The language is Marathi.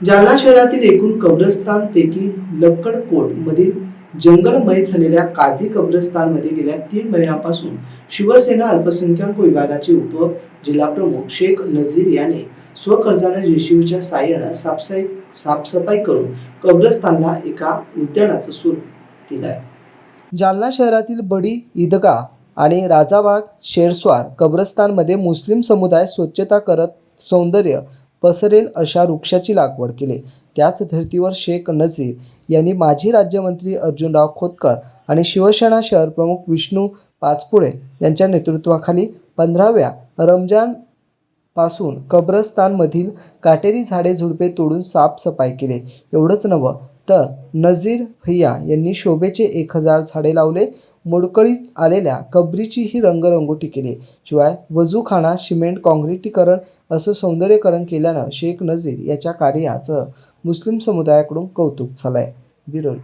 जालना शहरातील एकूण कब्रस्तानपैकी लक्कडकोट मधील जंगलमय झालेल्या काझी कब्रस्तानमध्ये गेल्या तीन महिन्यांपासून शिवसेना अल्पसंख्याक विभागाचे उप जिल्हाप्रमुख शेख नझीर याने स्वखर्चाने जेसीबीच्या साहाय्याने साफसफाई साफसफाई करून कब्रस्तानला एका उद्यानाचं स्वरूप दिलंय. जालना शहरातील बडी ईदगा आणि राजाबाग शेरस्वार कब्रस्तानमध्ये मुस्लिम समुदाय स्वच्छता करत सौंदर्य पसरेल अशा वृक्षाची लागवड केली. त्याच धर्तीवर शेख नझीर यांनी माजी राज्यमंत्री अर्जुनराव खोतकर आणि शिवसेना शहर प्रमुख विष्णू पाचपुळे यांच्या नेतृत्वाखाली पंधराव्या रमजानपासून कब्रस्तानमधील काटेरी झाडे झुडपे तोडून साफसफाई केली. एवढंच नवं तर नझीर भैया यांनी शोभेचे एक हजार झाडे लावले. मोडकळीत आलेल्या कबरीचीही रंगरंगोटी केली. शिवाय वजूखाना सिमेंट काँक्रिटीकरण असं सौंदर्यकरण केल्यानं शेख नझीर याच्या कार्याचं मुस्लिम समुदायाकडून कौतुक झालंय. बिरोल